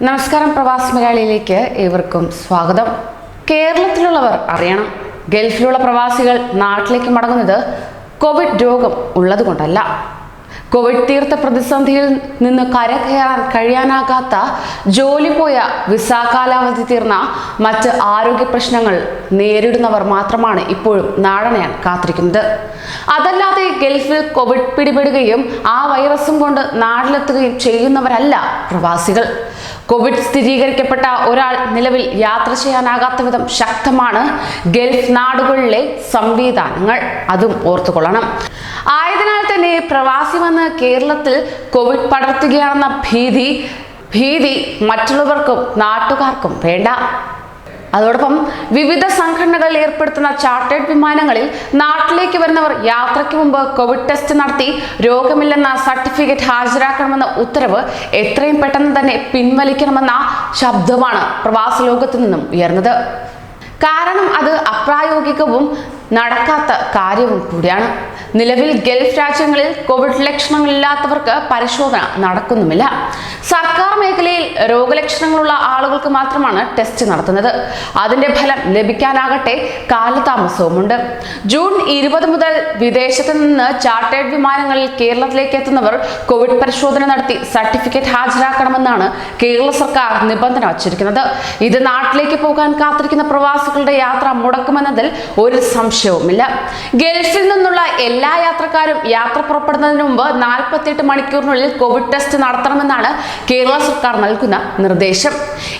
നമസ്കാരം പ്രവാസി മലയാളിയിലേക്ക് ഏവർക്കും സ്വാഗതം. കേരളത്തിലുള്ളവർ അറിയണം ഗൾഫിലുള്ള പ്രവാസികൾ നാട്ടിലേക്ക് മടങ്ങുന്നത് കോവിഡ് രോഗം ഉള്ളതുകൊണ്ടല്ല. കോവിഡ് തീർത്ത പ്രതിസന്ധിയിൽ നിന്ന് കരകയറാൻ കഴിയാനാകാത്ത ജോലി പോയ വിസ കാലാവധി തീർന്ന മറ്റ് ആരോഗ്യ പ്രശ്നങ്ങൾ നേരിടുന്നവർ മാത്രമാണ് ഇപ്പോഴും നാടനയാൻ കാത്തിരിക്കുന്നത്. അതല്ലാതെ ഗൾഫിൽ കോവിഡ് പിടിപെടുകയും ആ വൈറസും കൊണ്ട് നാട്ടിലെത്തുകയും ചെയ്യുന്നവരല്ല പ്രവാസികൾ. കോവിഡ് സ്ഥിരീകരിക്കപ്പെട്ട ഒരാൾ നിലവിൽ യാത്ര ചെയ്യാനാകാത്ത വിധം ശക്തമാണ് ഗൾഫ് നാടുകളിലെ സംവിധാനങ്ങൾ. അതും ഓർത്തുകൊള്ളണം. ആയതിനാൽ തന്നെ പ്രവാസി വന്ന് കേരളത്തിൽ കോവിഡ് പടർത്തുകയാണെന്ന ഭീതി ഭീതി മറ്റുള്ളവർക്കും നാട്ടുകാർക്കും വേണ്ട. അതോടൊപ്പം വിവിധ സംഘടനകൾ ഏർപ്പെടുത്തുന്ന ചാർട്ടേഡ് വിമാനങ്ങളിൽ നാട്ടിലേക്ക് വരുന്നവർ യാത്രയ്ക്ക് മുമ്പ് കോവിഡ് ടെസ്റ്റ് നടത്തി രോഗമില്ലെന്ന സർട്ടിഫിക്കറ്റ് ഹാജരാക്കണമെന്ന ഉത്തരവ് എത്രയും പെട്ടെന്ന് തന്നെ പിൻവലിക്കണമെന്ന ശബ്ദമാണ് പ്രവാസ ലോകത്തു നിന്നും ഉയർന്നത്. കാരണം അത് അപ്രായോഗികവും നടക്കാത്ത കാര്യവും കൂടിയാണ്. നിലവിൽ ഗൾഫ് രാജ്യങ്ങളിൽ കോവിഡ് ലക്ഷണങ്ങളില്ലാത്തവർക്ക് പരിശോധന നടക്കുന്നുമില്ല. സർക്കാർ മേഖലയിൽ രോഗലക്ഷണങ്ങളുള്ള ആളുകൾക്ക് മാത്രമാണ് ടെസ്റ്റ് നടത്തുന്നത്. അതിന്റെ ഫലം ലഭിക്കാനാകട്ടെ കാലതാമസവുമുണ്ട്. ജൂൺ ഇരുപത് മുതൽ വിദേശത്ത് നിന്ന് ചാർട്ടേഡ് വിമാനങ്ങളിൽ കേരളത്തിലേക്ക് എത്തുന്നവർ കോവിഡ് പരിശോധന നടത്തി സർട്ടിഫിക്കറ്റ് ഹാജരാക്കണമെന്നാണ് കേരള സർക്കാർ നിബന്ധന വച്ചിരിക്കുന്നത്. ഇത് നാട്ടിലേക്ക് പോകാൻ കാത്തിരിക്കുന്ന പ്രവാസികളുടെ യാത്ര മുടക്കുമെന്നതിൽ ഒരു സംശയവുമില്ല. ഗൾഫിൽ നിന്നുള്ള എല്ലാ യാത്രക്കാരും യാത്ര പുറപ്പെടുന്നതിന് മുമ്പ് നാൽപ്പത്തിയെട്ട് മണിക്കൂറിനുള്ളിൽ കോവിഡ് ടെസ്റ്റ് നടത്തണമെന്നാണ് കേരള സർക്കാർ നൽകുന്ന നിർദ്ദേശം.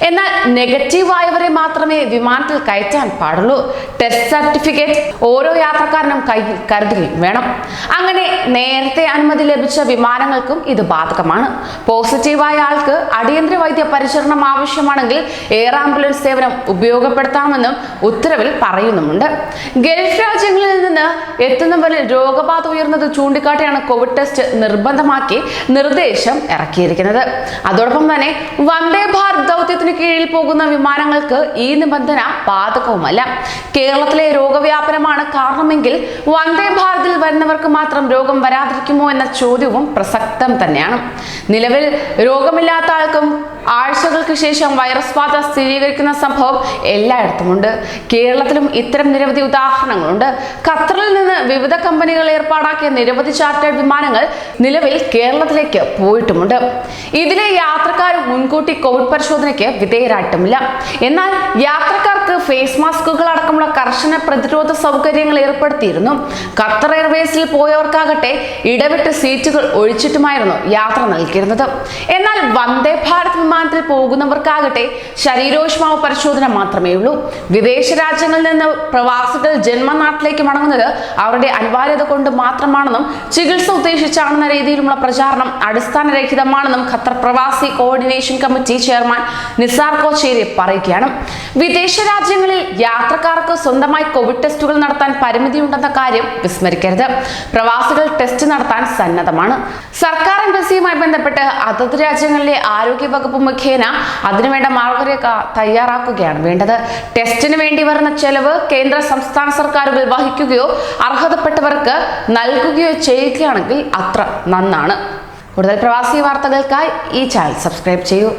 എന്നാൽ നെഗറ്റീവ് ആയവരെ മാത്രമേ വിമാനത്തിൽ കയറ്റാൻ പാടുള്ളൂ. ടെസ്റ്റ് സർട്ടിഫിക്കറ്റ് ഓരോ യാത്രക്കാരനും കയ്യിൽ കരുതുകയും വേണം. അങ്ങനെ നേരത്തെ അനുമതി ലഭിച്ച വിമാനങ്ങൾക്കും ഇത് ബാധകമാണ്. പോസിറ്റീവായ ആൾക്ക് അടിയന്തര വൈദ്യ പരിചരണം ആവശ്യമാണെങ്കിൽ എയർ ആംബുലൻസ് സേവനം ഉപയോഗപ്പെടുത്താമെന്നും ഉത്തരവിൽ പറയുന്നുമുണ്ട്. ഗൾഫ് രാജ്യങ്ങളിൽ നിന്ന് എത്തുന്നവരിൽ രോഗബാധ ഉയർന്നത് ചൂണ്ടിക്കാട്ടിയാണ് കോവിഡ് ടെസ്റ്റ് നിർബന്ധമാക്കി നിർദ്ദേശം ഇറക്കിയിരിക്കുന്നത്. അതോടൊപ്പം തന്നെ വന്ദേ ഭാരത് ദൗത്യത്തിന് കീഴിൽ പോകുന്ന വിമാനങ്ങൾക്ക് ഈ നിബന്ധന ബാധകവുമല്ല. കേരളത്തിലെ രോഗവ്യാപനമാണ് കാരണമെങ്കിൽ വന്ദേ ഭാരതിൽ വരുന്നവർക്ക് മാത്രം രോഗം വരാതിരിക്കുമോ എന്ന ചോദ്യവും പ്രസക്തം തന്നെയാണ്. നിലവിൽ രോഗമില്ലാത്ത ആൾക്കും ആഴ്ചകൾക്ക് ശേഷം വൈറസ് ബാധ സ്ഥിരീകരിക്കുന്ന സംഭവം എല്ലായിടത്തുമുണ്ട്. കേരളത്തിലും ഇത്തരം നിരവധി ഉദാഹരണങ്ങളുണ്ട് ഖത്തറിൽ നിന്ന് വിവിധ കമ്പനികൾ ഏർപ്പാടാക്കിയ നിരവധി ചാർട്ടേഡ് വിമാനങ്ങൾ നിലവിൽ കേരളത്തിലേക്ക് പോയിട്ടുമുണ്ട്. ഇതിലെ യാത്രക്കാർ മുൻകൂട്ടി കോവിഡ് പരിശോധനയ്ക്ക് വിധേയരായിട്ടുമില്ല. എന്നാൽ യാത്രക്കാർക്ക് ഫേസ് മാസ്കുകൾ അടക്കമുള്ള കർശന പ്രതിരോധ സൗകര്യങ്ങൾ ഏർപ്പെടുത്തിയിരുന്നു. ഖത്തർ എയർവേസിൽ പോയവർക്കാകട്ടെ ഇടവിട്ട് സീറ്റുകൾ ഒഴിച്ചിട്ടുമായിരുന്നു യാത്ര നൽകിയിരുന്നത്. എന്നാൽ വന്ദേ ഭാരത് വിമാനത്തിൽ പോകുന്നവർക്കാകട്ടെ ശരീരോഷ്മാവ് പരിശോധന മാത്രമേ ഉള്ളൂ. വിദേശ രാജ്യങ്ങളിൽ നിന്ന് പ്രവാസികൾ ജന്മനാട്ടിലേക്ക് മടങ്ങുന്നത് അവരുടെ അനിവാര്യത കൊണ്ട് മാത്രമാണെന്നും ചികിത്സ ഉദ്ദേശിച്ചാണെന്ന രീതിയിലുള്ള പ്രചാരണം അടിസ്ഥാനരഹിതമാണെന്നും ഖത്തർ പ്രവാസി coordination committee chairman Nisar Kocheri പറയുകയാണ്. വിദേശ രാജ്യങ്ങളിൽ യാത്രക്കാർക്ക് സ്വന്തമായി കോവിഡ് ടെസ്റ്റുകൾ നടത്താൻ പരിമിതിയുണ്ടെന്ന കാര്യം വിസ്മരിക്കരുത്. പ്രവാസികൾ ടെസ്റ്റ് നടത്താൻ സന്നദ്ധമാണ്. സർക്കാർ എംബസിയുമായി ബന്ധപ്പെട്ട് അതത് രാജ്യങ്ങളിലെ ആരോഗ്യ വകുപ്പ് മുഖേന അതിനുവേണ്ട മാർഗരേഖ തയ്യാറാക്കുകയാണ് വേണ്ടത്. ടെസ്റ്റിന് വേണ്ടി വരുന്ന ചെലവ് കേന്ദ്ര സംസ്ഥാന സർക്കാരുകൾ വഹിക്കുകയോ അർഹതപ്പെട്ടവർക്ക് നൽകുകയോ ചെയ്യുകയാണെങ്കിൽ അത്ര നന്നാണ്. കൂടുതൽ പ്രവാസി വാർത്തകൾക്കായി ഈ ചാനൽ സബ്സ്ക്രൈബ് ചെയ്യൂ.